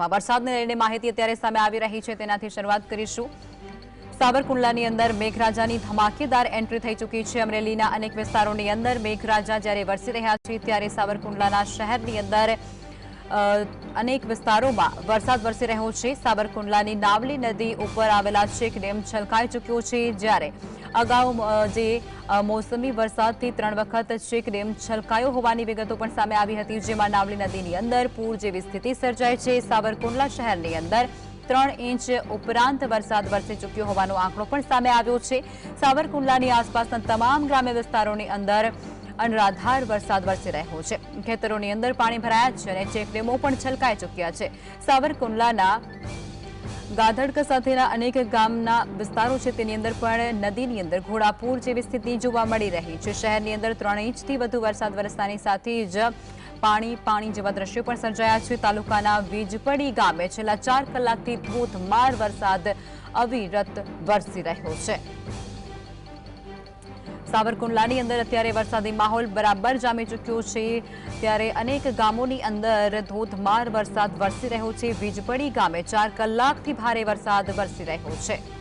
કલાકમાં વરસાદને લઈને માહિતી અત્યારે સામે આવી રહી છે. તેનાથી શરૂઆત કરીશું. સાવરકુંડલાની અંદર મેઘરાજાની ધમાકેદાર એન્ટ્રી થઈ ચૂકી છે. અમરેલીના અનેક વિસ્તારોની અંદર મેઘરાજા જ્યારે વરસી રહ્યા છે, ત્યારે સાવરકુંડલાના શહેરની અંદર અનેક વિસ્તારોમાં વરસાદ વરસી રહ્યો છે. સાવરકુંડલાની નાવલી નદી ઉપર આવેલા ચેક ડેમ છલકાઈ ચૂક્યો છે. જ્યારે અગાઉ જે મોસમી વરસાદથી ત્રણ વખત ચેક ડેમ છલકાયો હોવાની વિગતો પણ સામે આવી હતી, જેમાં નાવલી નદીની અંદર પૂર જેવી સ્થિતિ સર્જાય છે. સાવરકુંડલા શહેરની અંદર ત્રણ ઇંચ ઉપરાંત વરસાદ વરસી ચૂક્યો હોવાનો આંકડો પણ સામે આવ્યો છે. સાવરકુંડલાની આસપાસના તમામ ગ્રામ્ય વિસ્તારોની અંદર અનરાધાર વરસાદ વરસી રહ્યો છે. ખેતરોની અંદર પાણી ભરાયા છે અને ચેકડેમો પણ છલકાઈ ચૂક્યા છે. સાવરકુંડલાના ગાધડક સાથેના અનેક ગામના વિસ્તારો છે તેની અંદર પણ નદીની અંદર ઘોડાપૂર જેવી સ્થિતિ જોવા મળી રહી છે. શહેરની અંદર ત્રણ ઇંચથી વધુ વરસાદ વરસતાની સાથે જ પાણી પાણી જેવા દ્રશ્યો પણ સર્જાયા છે. તાલુકાના વીજપડી ગામે છેલ્લા ચાર કલાકથી ધોધમાર વરસાદ અવિરત વરસી રહ્યો છે. સાવરકુંડલાની અંદર અત્યારે વરસાદી માહોલ બરાબર જામી ચૂક્યો છે. ત્યારે અનેક ગામોની અંદર ધોધમાર વરસાદ વરસી રહ્યો છે. વીજપડી ગામે ચાર કલાકથી ભારે વરસાદ વરસી રહ્યો છે.